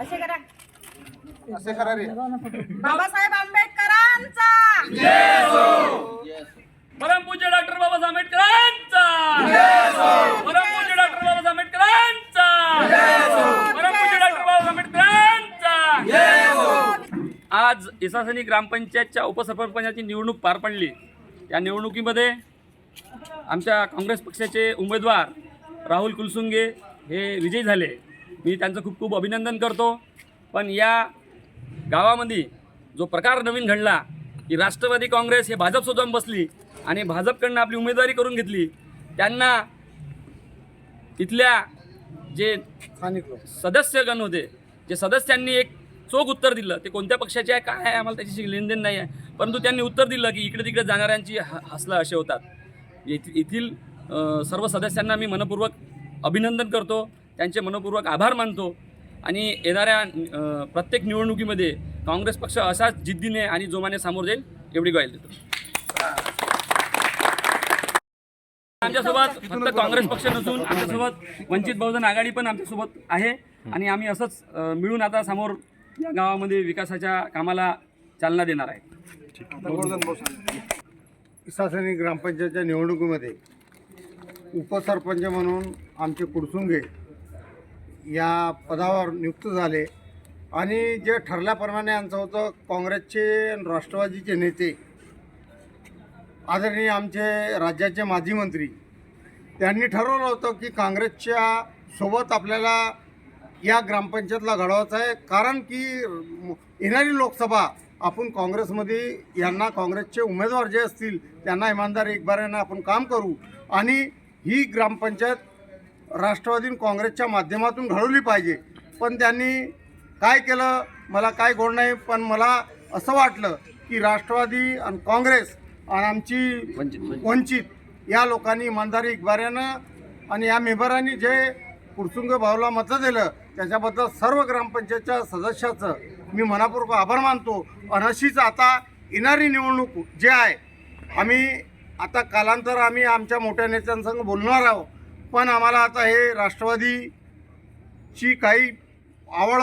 असे करा. असे करा रे. बाबासाहेब आंबेडकरांचा. परमपूज्य डॉक्टर बाबासाहेब आंबेडकरांचा. परमपूज्य डॉक्टर बाबासाहेब आंबेडकरांचा. परमपूज्य डॉक्टर बाबासाहेब आंबेडकरांचा. आज इसासनी ग्रामपंचायतच्या उपसरपंचाची निवडणूक पार पडली. या निवडणुकीमध्ये आमच्या काँग्रेस पक्षाचे उमेदवार राहुल कुलसुंगे हे विजयी झाले. मी त्यांचं खूप खूप अभिनंदन करतो. पण या गावामध्ये जो प्रकार नवीन घडला की राष्ट्रवादी काँग्रेस हे भाजपसोबत जाऊन बसली आणि भाजपकडनं आपली उमेदवारी करून घेतली त्यांना इथल्या जे स्थानिक सदस्यगण होते जे सदस्यांनी एक चोख उत्तर दिलं ते कोणत्या पक्षाचे आहे काय आहे आम्हाला त्याच्याशी लेनदेन नाही आहे. परंतु त्यांनी उत्तर दिलं की इकडे तिकडे जाणाऱ्यांची ह हसलं असे होतात. येथील येथील सर्व सदस्यांना मी मनपूर्वक अभिनंदन करतो. त्यांचे मनपूर्वक आभार मानतो. आणि येणाऱ्या प्रत्येक निवडणुकीमध्ये काँग्रेस पक्ष असाच जिद्दीने आणि जोमाने सामोर जाईल एवढी ग्वाही देतो. आमच्यासोबत फक्त काँग्रेस पक्ष नसून आमच्यासोबत वंचित बहुजन आघाडी पण आमच्यासोबत आहे. आणि आम्ही असंच मिळून आता समोर या गावामध्ये विकासाच्या कामाला चालना देणार आहे. इसासनी ग्रामपंचायतच्या निवडणुकीमध्ये उपसरपंच म्हणून आमचे कुडसुंगे या पदावर नियुक्त झाले. आणि जे ठरल्याप्रमाणे आमचं होतं काँग्रेसचे आणि राष्ट्रवादीचे नेते आदरणीय आमचे राज्याचे माजी मंत्री त्यांनी ठरवलं होतं की काँग्रेसच्या सोबत आपल्याला या ग्रामपंचायतला घडवायचं आहे. कारण की येणारी लोकसभा आपण काँग्रेसमध्ये यांना काँग्रेसचे उमेदवार जे असतील त्यांना इमानदार एकबाऱ्यानं आपण काम करू. आणि ही ग्रामपंचायत राष्ट्रवादी काँग्रेसच्या माध्यमातून घडवली पाहिजे. पण त्यांनी काय केलं? मला काय गोड नाही पण मला असं वाटलं की राष्ट्रवादी आणि काँग्रेस आणि आमची वंचित या लोकांनी इमानदारी इकबाऱ्यानं आणि या मेंबरांनी जे कुरसुंग भाऊला मतं दिलं त्याच्याबद्दल सर्व ग्रामपंचायतच्या सदस्याचं मी मनापूर्वक आभार मानतो. आणि अशीच आता येणारी निवडणूक जे आहे आम्ही आता कालांतर आम्ही आमच्या मोठ्या नेत्यांसंग बोलणार आहोत. पण आम्हाला आता हे राष्ट्रवादीची काही आवड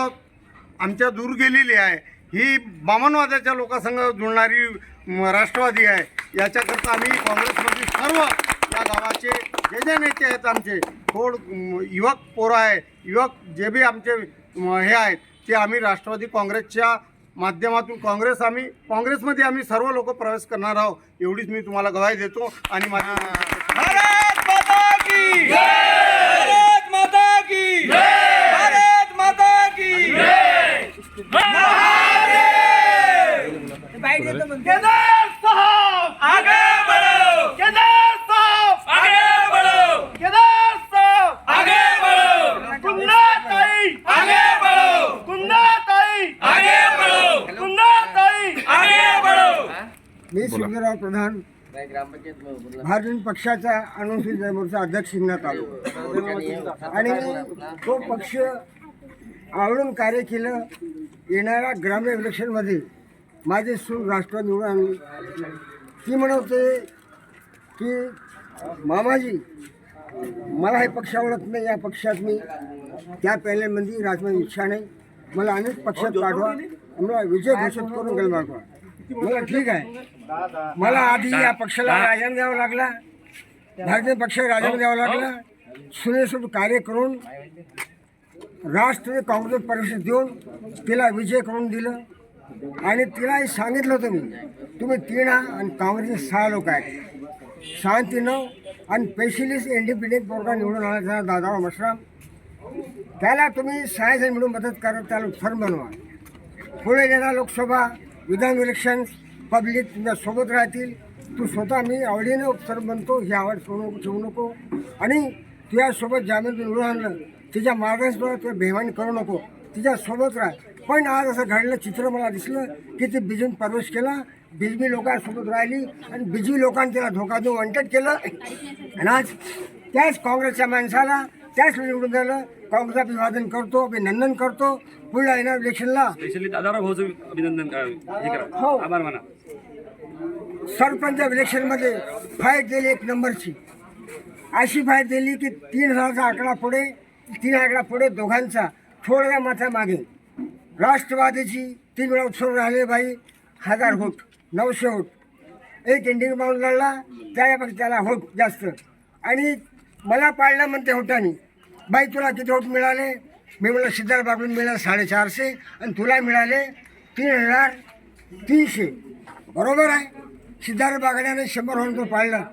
आमच्या दूर गेलेली आहे. ही बामनवाद्याच्या लोकांसंग जुळणारी राष्ट्रवादी आहे. याच्याकरता आम्ही काँग्रेसमधील सर्व या गावाचे जे जे नेते आहेत आमचे थोड युवक पोरं आहे युवक जे बी आमचे हे आहेत ते आम्ही राष्ट्रवादी काँग्रेसच्या माध्यमातून काँग्रेस आम्ही काँग्रेसमध्ये आम्ही सर्व लोक प्रवेश करणार आहोत एवढीच मी तुम्हाला गवाही देतो आणि माझ्या मी शिवराव प्रधान भारतीय पक्षाचा अनुसूचित जमातीचा अध्यक्ष शिंगण्यात आलो. आणि तो पक्ष आवडून कार्य केलं येणाऱ्या ग्रामीण इलेक्शनमध्ये माझे सून राष्ट्रवादी निवडून आणली ती म्हणते की मामाजी मला हे पक्ष आवडत नाही या पक्षात मी त्या पॅनलमध्ये राजमाची इच्छा नाही. मला अनेक पक्षात पाठवा. मला विजय घोषित करून गेल मागवा मला ठीक आहे. मला आधी या पक्षाला राजीनामा द्यावा लागला. भारतीय पक्ष राजीनामा द्यावा लागला. सुनेसोबत कार्य करून राष्ट्रीय काँग्रेस परीक्षा देऊन तिला विजय करून दिलं. आणि तिलाही सांगितलं होतं मी तुम्ही तीन आणि काँग्रेसचे सहा लोक आहेत. शांतीनं आणि स्पेशलिस्ट इंडिपेंडेंट प्रोग्राम निवडून आणायचा दादाराव मशराम. त्याला तुम्ही सहायजण मिळून मदत करा त्याला फर्म बनवा. पुढे येणार लोकसभा विधान इलेक्शन पब्लिक सोबत राहतील. तू स्वतः मी आवडीनं उपसर बनतो ही आवड सोडू ठेवू नको. आणि तुझ्यासोबत जामीन निवडून आणलं तिच्या मार्गदर्शनावर तुला बेमानी करू नको. तिच्यासोबत राह. पण आज असं घडलं चित्र मला दिसलं की ती बिजून प्रवेश केला. बिजबी लोकांसोबत राहिली आणि बिजबी लोकांनी तिला धोका देऊन वंटेड केलं. आणि आज त्याच काँग्रेसच्या माणसाला त्याच निवडून झालं काँग्रेस अभिवादन करतो अभिनंदन करतो. पुढल्या येणार इलेक्शनला. स्पेशली दादाराव भाऊचं अभिनंदन करा. हे हो. करा आभार माना. सरपंच इलेक्शनमध्ये फाईट गेली एक नंबरची. अशी फाईट दिली की तीन हजाराचा आकडा पुढे तीन आकडा पुढे दोघांचा थोड्या माथा मागे राष्ट्रवादीची तीन वेळा उत्सव राहिले बाई. हजार होट नऊशे होट एक इंडियन बाउंड लढला त्यापेक्षा त्याला होट जास्त. आणि मला पाळलं म्हणते होटानी बाई तुला किती होट मिळाले? मी म्हणलं सिद्धार्थ बाबून मिळाले साडेचारशे आणि तुला मिळाले तीन हजार तीनशे. बरोबर आहे. सिद्धार्थ बागड्याने शंभर होऊन तो पाळला.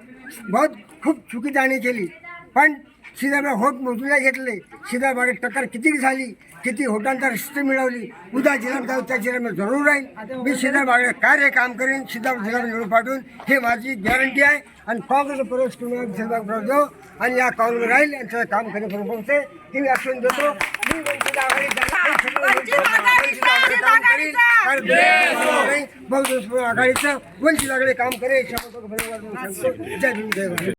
बहुत खूप चुकीदाणी केली. पण सिद्धार्थ होत मोजूला घेतले. सिद्धार्थ बागडे टक्कर किती झाली? किती होटांचा रिस्ते मिळवली. उद्या जिल्हा जाऊ त्या जिल्ह्यात जरूर राहील मी सिद्धार्थ बागडे कार्य काम करेन सिद्धार्थ जिल्हा निवडून पाठवून. हे माझी गॅरंटी आहे. आणि काँग्रेस प्रवेश करून सिद्धार्थ जाऊ आणि या काँग्रेस राहील यांचं काम करेपर्यंत पोहोचते. हे मी आश्वासन देतो. मी वंचित आघाडी. बहुजन आघाडीचं वंचित आघाडी काम करेल. जय भीम जय